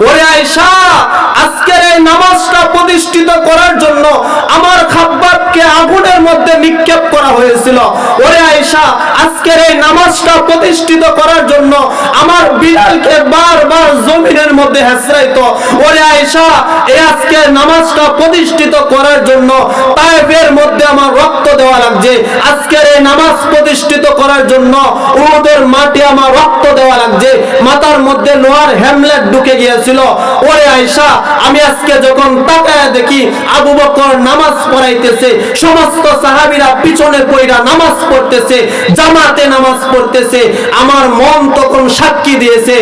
ওরে আয়সা নামাজটা প্রতিষ্ঠিত করার জন্য আমার খাব্বাবকে আগুনের মধ্যে নিক্ষেপ করা হয়েছিল। ওরে আয়সা আজকের এই নামাজটা প্রতিষ্ঠিত করার জন্য আমার বিড়ালকে বারবার জমিনের মধ্যে হেসরাইতো ওরে আয়সা এই আজকে নামাজটা প্রতিষ্ঠিত করার জন্য তাইফের মধ্যে আমার রক্ত দেওয়া লাগছে। আজকের এই নামাজ প্রতিষ্ঠিত করার জন্য উহুদের মাটি আমার রক্ত দেওয়া লাগছে। মাথার মধ্যে লোহার হ্যামলেট ঢুকে গিয়েছিল। ওরে আয়সা আমি আজকে যখন তাকায় দেখি আবু বকর নামাজ পড়াইতেছে, সমস্ত সাহাবীরা পিছনে পইরা নামাজ পড়তেছে, জামাতে নামাজ পড়তেছে, আমার মন তখন সাক্ষী দিয়েছে,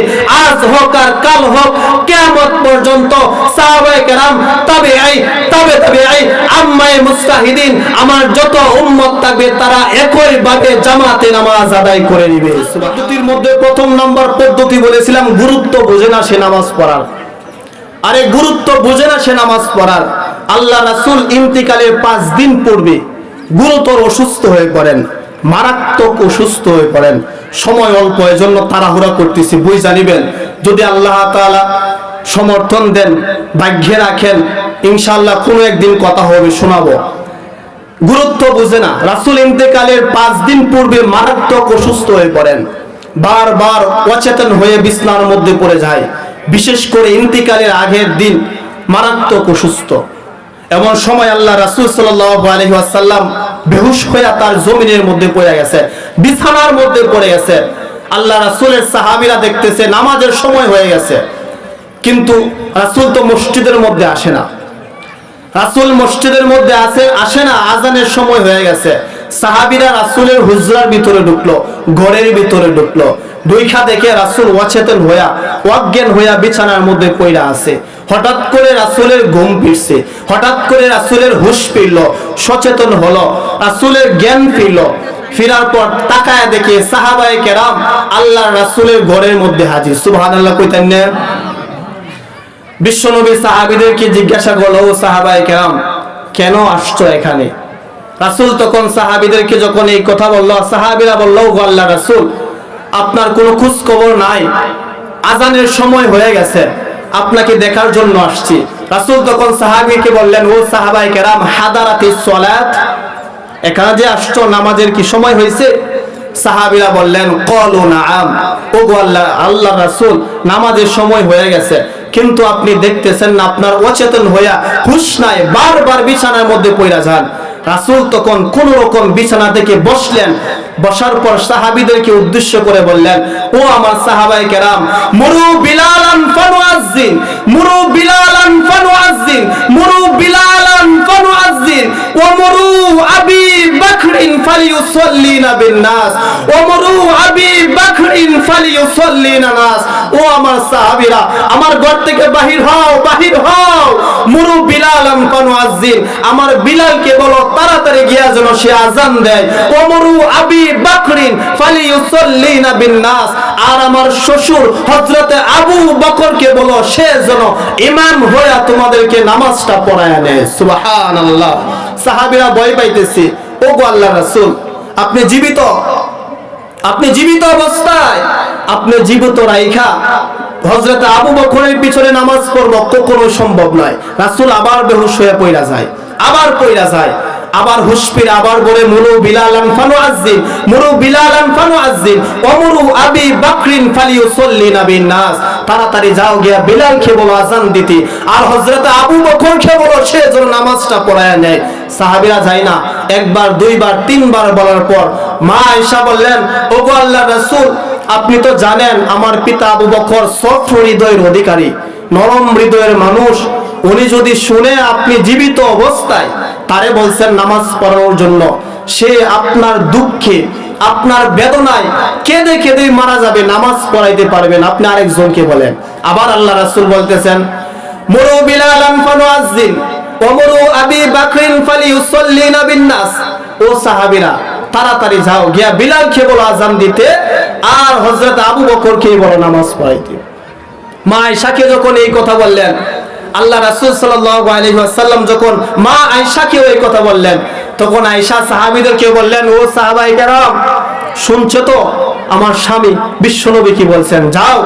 আজ হোক আর কাল হোক, কিয়ামত পর্যন্ত সাহাবায়ে কেরাম তবে আই তবে তবে আই আম্মায়ে মুস্তাহিদিন, আমার যত উম্মত থাকবে তারা একই ভাবে জামাতে নামাজ আদায় করে নিবে। পদ্ধতির মধ্যে প্রথম নাম্বার পদ্ধতি বলেছিলাম, গুরুত্ব বোঝে না সে নামাজ পড়ার। আরে গুরুত্ব বোঝে না সে নামাজ পড়ার। আল্লাহ রাসূল ইন্তিকালের পাঁচ দিন পূর্বে গুরুতর অসুস্থ হয়ে পড়েন, মারাত্মক অসুস্থ হয়ে পড়েন। সময় অল্প, এজন্য তাড়াহুড়া করতেছি বই জানিবেন? যদি আল্লাহ তাআলা সমর্থন দেন, ভাগ্যে রাখেন ইনশাল্লাহ কোনো একদিন কথা হবে, শোনাবো। গুরুত্ব বুঝে না, রাসূল ইন্তেকালের পাঁচ দিন পূর্বে মারাত্মক অসুস্থ হয়ে পড়েন। বারবার অচেতন হয়ে বিছনার মধ্যে পড়ে যায়। বিশেষ করে ইন্তিকালের আগের দিন মারাত্মক অসুস্থ। এমন সময় আল্লাহ রাসুল ওয়াসাল্লাম বেহুশ হয়ে তার জমিনের মধ্যে পড়ে গেছে, বিছানার মধ্যে পড়ে গেছে। আল্লাহ রাসুলের সাহাবীরা দেখতেছে নামাজের সময় হয়ে গেছে। কিন্তু রাসূল তো মসজিদের মধ্যে আসে না। রাসূল মসজিদের মধ্যে আসে আসে না, আজানের সময় হয়ে গেছে। সাহাবিরা রাসুলের হুজরার ভিতরে ঢুকলো, ঘরের ভিতরে ঢুকলো। দুইখা দেখে রাসূল অচেতন হইয়া, অজ্ঞান হইয়া বিছানার মধ্যে পইরা আছে। হঠাৎ করে রাসূলের ঘুম ফিরছে। হঠাৎ করে রাসূলের হুঁশ ফিরল, সচেতন হলো, রাসূলের জ্ঞান ফিরল। ফিরার পর তাকায় দেখে সাহাবায়ে কেরাম আল্লাহ রাসূলের ঘরের মধ্যে হাজির। সুবহানাল্লাহ কইতেন না? বিশ্বনবী সাহাবিদেরকে জিজ্ঞাসা করল, ও সাহাবাই কেরাম, কেন আসছো এখানে? রাসূল তখন সাহাবিদেরকে যখন এই কথা বলল, সাহাবিরা বলল, "ও আল্লাহ রাসূল আপনার কোনো খোঁজ খবর নাই। আজানের সময় হয়ে গেছে। আপনাকে দেখার জন্য আসছি। রাসূল তখন সাহাবীকে বললেন, ও সাহাবাই কেরাম হাদারাতিস সালাত। এখানে যে আসছো, নামাজের কি সময় হয়েছে? সাহাবিরা বললেন কলু নাআম। ও আল্লাহ আল্লাহ রাসূল, নামাজের সময় হয়ে গেছে। কিন্তু আপনি দেখতেছেন না, আপনার অচেতন হইয়া হুশ নাই বারবার বিছানার মধ্যে পড়া যান। রাসূল তখন কোন রকম বিছানা থেকে বসলেন বসার পর সাহাবিদেরকে উদ্দেশ্য করে বললেন, ও আমার সাহাবাই কেরাম, মুরু বিলালান ফানুয়াজ্জিন মুরু বিলালান ফানুয়াজ্জিন মুরু বিলালান ফানুআজ্জিন ওয়া মুরু আবি বাকরিন ফালিয়ুসাল্লিনা বিন ওয়া আবি বাকরিন ফালিয়ুসাল্লিনা নাস ও আমার সাহাবীরা, আমার ঘর থেকে বাহির হও বাহির হও। মুরু বিলালান ফানুআজ্জিন আমার বিলালকে বলো, তাড়াতাড়ি গিয়া যেন সে আজান দেয়। ও মুরু আবি বিন নাস আর আমার শ্বশুর হযরতে আবু বকরকে বলো, সে যেন ইমাম হয়ে তোমাদেরকে নামাজটা পড়ায় নেয়। সুবহানাল্লাহ। সাহাবীরা ভয় পাইতেছে ও গো আল্লাহ রাসুল, আপনি জীবিত? আপনি জীবিত অবস্থায়? আপনি জীবিত রাইখা? হজরত আবু বকরের পিছনে নামাজ পড়ব কখনো সম্ভব নয়। রাসুল আবার বেহুশ হয়ে পড়া যায়, আবার পড়া যায়। আবার হুশ ফিরে আবার বলে মুরু বিলালান ফানু আজ্জিন মুরু বিলালান ফানু আজ্জিন অমরু আবি বাকরিন ফালিউসাল্লিনা বিন নাস। তাড়াতাড়ি যাও গিয়া বিলালকে বলো, আজান দিতে। আর হযরত আবু বকরকে বলো, সে যেন নামাজটা পড়ায় নেয়। সাহাবীরা যায় না। একবার, দুইবার, তিনবার বলার পর মা আয়েশা বললেন, ওগো আল্লাহর রাসূল, আপনি তো জানেন আমার পিতা আবু বকর সফট হৃদয়ের অধিকারী, নরম হৃদয়ের মানুষ। উনি যদি শুনে আপনি জীবিত অবস্থায় তারে বলছেন নামাজ পড়ানোর জন্য। সে আপনার দুঃখে, আপনার বেদনায় কেঁদে কেঁদে মারা যাবে, নামাজ পড়াইতে পারবেন আপনি আরেকজনকে বলেন। আবার আল্লাহ রাসূল বলতেছেন, মুরু যাও, গিয়া আর হযরত আবু বকরকে বলো নামাজ পড়াইতে। মা আয়েশাকে যখন এই কথা বললেন আল্লাহ রাসূল আলাইহি যখন মা আয়েশাকে এই কথা বললেন, তখন আয়েশা সাহাবীদেরকে বললেন, ও সাহাবায়ে কেরাম শুনছো তো? আমার স্বামী বিশ্বনবী কি বলছেন? যাও,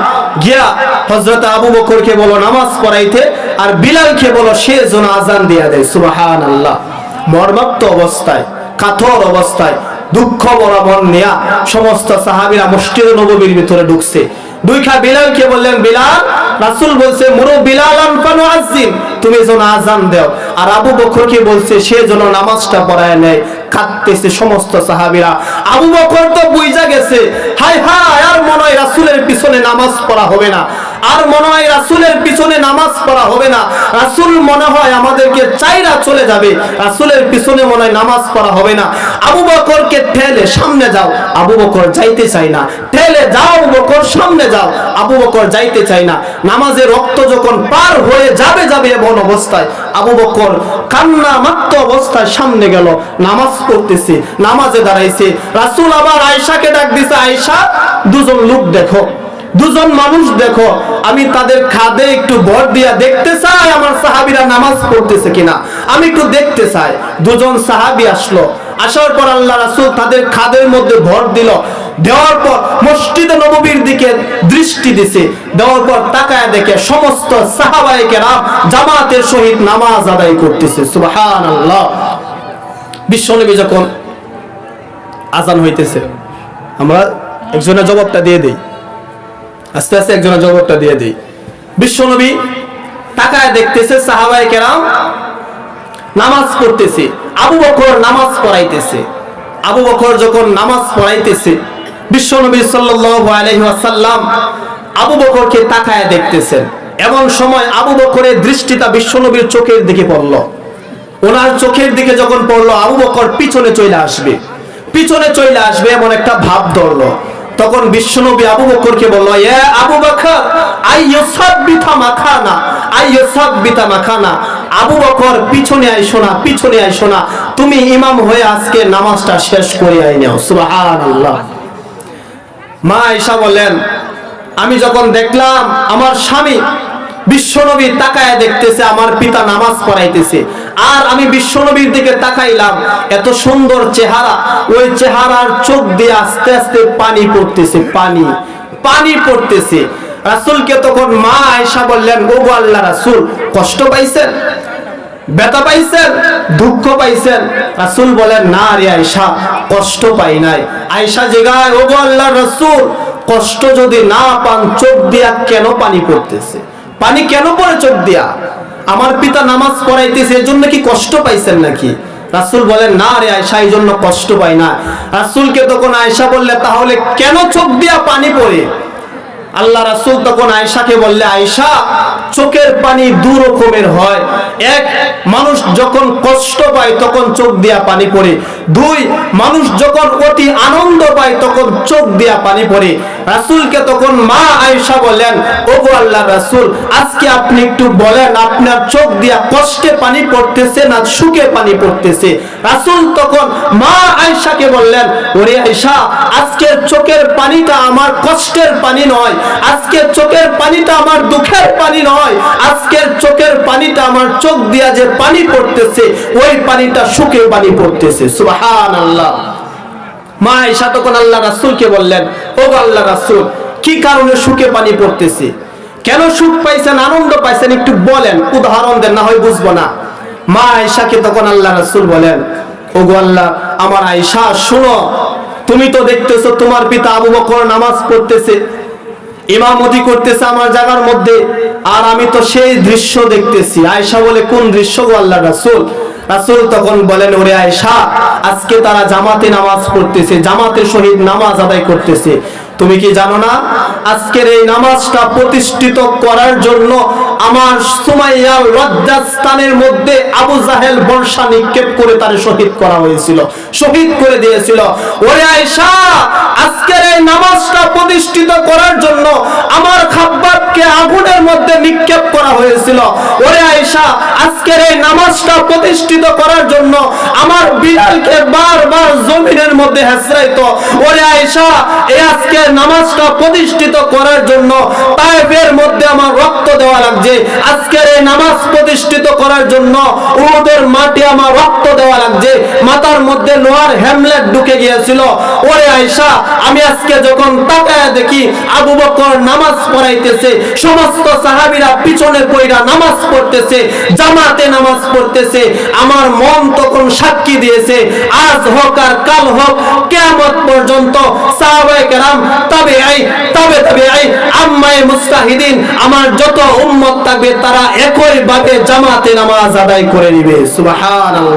গিয়া হজরত আবু বকরকে বলো, নামাজ পড়াইতে, আর বিলালকে বলো, সে যেন আজান দিয়া দেয়। সুবাহান আল্লাহ মর্মাক্ত অবস্থায় কাথর অবস্থায়, দুঃখ বরাবর নেয়া সমস্ত সাহাবিরা মসজিদ নববীর ভিতরে ঢুকছে। দুইখা বিলালকে বললেন, বিলাল? রাসুল বলছে, মুরু বিলাল আনফানু আজিম তুমি যেন আজান দাও। আর আবু বকরকে বলছে, সে যেন নামাজটা পড়ায় নেয়। কাঁদতেছে সমস্ত সাহাবিরা। আবু বকর তো বুঝা গেছে। হায় হায়, আর মনে হয় রাসুলের পিছনে নামাজ পড়া হবে না। আর মনে হয় রাসূলের পিছনে নামাজ পড়া হবে না। রাসূল মনে হয় আমাদেরকে চাইরা চলে যাবে। রাসূলের পিছনে মনে হয় নামাজ পড়া হবে না। আবু বকরকে ঠেলে সামনে যাও। আবু বকর যাইতে চাই না। ঠেলে যাও বকর, সামনে যাও। আবু বকর যাইতে চাই না। নামাজে রক্ত যখন পার হয়ে যাবে যাবে এমন অবস্থায় আবু বকর কান্না মাত্র অবস্থায় সামনে গেল। নামাজ পড়তেছে, নামাজে দাঁড়াইছে। রাসূল আবার আয়েশাকে ডাক দিছে, আয়েশা, দুজন লোক দেখো। দুজন মানুষ দেখো, আমি তাদের খাদে একটু ভর দিয়া দেখতে চাই আমার সাহাবিরা নামাজ পড়তেছে কিনা। আমি একটু দেখতে চাই। দুজন সাহাবি আসলো। আসার পর আল্লাহ রাসূল তাদের খাদের মধ্যে ভর দিল। দেওয়ার পর মসজিদে নববীর দিকে দৃষ্টি দিছে। দেওয়ার পর তাকায় দেখে সমস্ত সাহাবায়ে কেরাম জামাতের সহিত নামাজ আদায় করতেছে। সুবহানাল্লাহ। বিশ্বনবী যখন আজান হইতেছে, আমরা একজনের জবাবটা দিয়ে দেই। আস্তে আস্তে একজনের জবাবটা দিয়ে দিই। বিশ্বনবী তাকায় দেখতেছে সাহাবাই কেরাম নামাজ পড়তেছে, আবু বকর নামাজ পড়াইতেছে। আবু বকর যখন নামাজ পড়াইতেছে, বিশ্বনবী ওয়াসাল্লাম আবু বকরকে তাকায় দেখতেছেন এমন সময় আবু বকরের দৃষ্টিটা বিশ্বনবীর চোখের দিকে পড়ল। ওনার চোখের দিকে যখন পড়ল, আবু বকর পিছনে চলে আসবে। পিছনে চলে আসবে এমন একটা ভাব ধরলো। তখন বিশ্বনবী আবু বকরকে বলল, এ আবু বকর আই ইউসাব্বিতা মাখানা আই ইউসাব্বিতা মাখানা। আবু বকর পিছনে আইসো না পিছনে আইসো না তুমি ইমাম হয়ে আজকে নামাজটা শেষ করে আই নাও। সুবহানাল্লাহ। মা আয়েশা বলেন আমি যখন দেখলাম আমার স্বামী বিশ্বনবী তাকায় দেখতেছে, আমার পিতা নামাজ পড়াইতেছে। আর আমি বিশ্বনবীর দিকে তাকাইলাম, এত সুন্দর চেহারা। ওই চেহারার চোখ দিয়ে আস্তে আস্তে পানি পড়তেছে, পানি পানি পড়তেছে। রাসূলকে তখন মা আয়েশা বললেন ও গো আল্লাহ রাসূল, কষ্ট পাইছেন? ব্যথা পাইছেন? দুঃখ পাইছেন? রাসূল বলেন, না রে আয়েশা, কষ্ট পাই নাই। আয়েশা জিগায় ও গো আল্লাহর রাসূল, কষ্ট যদি না পান, চোখ দিয়া কেন পানি পড়তেছে? পানি কেন পরে চোখ দিয়া? আমার পিতা নামাজ পড়াইতেছে এজন্য কি কষ্ট পাইছেন নাকি? রাসুল বলেন, না রে আয়সা এই জন্য কষ্ট পাই না। রাসূলকে তখন আয়সা বললে, তাহলে কেন চোখ দিয়া পানি পড়ে? আল্লাহ রাসুল তখন আয়েশাকে বললে, আয়েশা চোখের পানি দু রকমের হয়। এক, মানুষ যখন কষ্ট পায় তখন চোখ দিয়া পানি পড়ে। দুই, মানুষ যখন অতি আনন্দ পায় তখন চোখ দিয়া পানি পড়ে। রাসূলকে তখন মা আয়েশা বললেন ওগো আল্লাহ রাসূল, আজকে আপনি একটু বলেন, আপনার চোখ দিয়া কষ্টে পানি পড়তেছে না সুখে পানি পড়তেছে? রাসূল তখন মা আয়েশাকে বললেন, ওরে আয়েশা, আজকের চোখের পানিটা আমার কষ্টের পানি নয়। আজকের চোখের পানিটা আমার দুঃখের পানি নয়। আজকের চোখের পানিটা আমার চোখ দিয়া যে পানি পড়তেছে, ওই পানিটা সুখে পানি পড়তেছে। সুবহানাল্লাহ। মা আয়েশা তখন আল্লাহ রাসূলকে বললেন, ও আল্লাহ রাসূল, কি কারণে সুখে পানি পড়তেছে? কেন সুখ পাইছেন, আনন্দ পাইছেন, একটু বলেন, উদাহরণ দেন, না হয় বুঝব না। মা আয়েশাকে তখন আল্লাহ রাসুল বলেন ও আল্লাহ, আমার আয়েশা, শুনো, তুমি তো দেখতেছো তোমার পিতা আবু বকর নামাজ পড়তেছে ইমামতি করতেছে আমার জায়গার মধ্যে, আর আমি তো সেই দৃশ্য দেখতেছি। আয়েশা বলে, কোন দৃশ্য গো আল্লাহ রাসূল? রাসূল তখন বলেন, ওরে আয়েশা, আজকে তারা জামাতে নামাজ পড়তেছে, জামাতের সহিত নামাজ আদায় করতেছে। তুমি কি জানো না? আজকের এই নামাজটা প্রতিষ্ঠিত করার জন্য আমার সুমাইয়ার লজ্জাস্থানের মধ্যে আবু জাহেল বর্ষা নিক্ষেপ করে তার শহীদ করা হয়েছিল। শহীদ করে দিয়েছিল। ওরে আয়েশা আজকের এই নামাজটা প্রতিষ্ঠিত করার জন্য আমার খাব্বাবকে আগুনের মধ্যে নিক্ষেপ করা হয়েছিল। ওরে আয়েশা, আজকের এই নামাজটা প্রতিষ্ঠিত করার জন্য আমার বিলালকে বারবার জমিনের মধ্যে হেসরাইতো ওরে আয়েশা, এই আজকে নামাজটা প্রতিষ্ঠিত করার জন্য তাইফের মধ্যে আমার রক্ত দেওয়া লাগছে। আজকের এই নামাজ প্রতিষ্ঠিত করার জন্য উহুদের মাটি আমার রক্ত দেওয়া লাগছে। মাথার মধ্যে লোহার হ্যামলেট ঢুকে গিয়েছিল। ওরে আয়েশা, আমি আজকে যখন তাকায় দেখি আবু বকর নামাজ পড়াইতেছে, সমস্ত সাহাবীরা পিছনে পইরা নামাজ পড়তেছে, জামাতে নামাজ পড়তেছে, আমার মন তখন সাক্ষী দিয়েছে, আজ হোক আর কাল হোক, কিয়ামত পর্যন্ত সাহাবায়ে কেরাম তবে আই তবে তবে আই আম্মায়ে মুস্তাহিদিন, আমার যত উম্মত থাকবে তারা একই ভাবে জামাতে নামাজ আদায় করে নিবে। সুবহানাল্লাহ।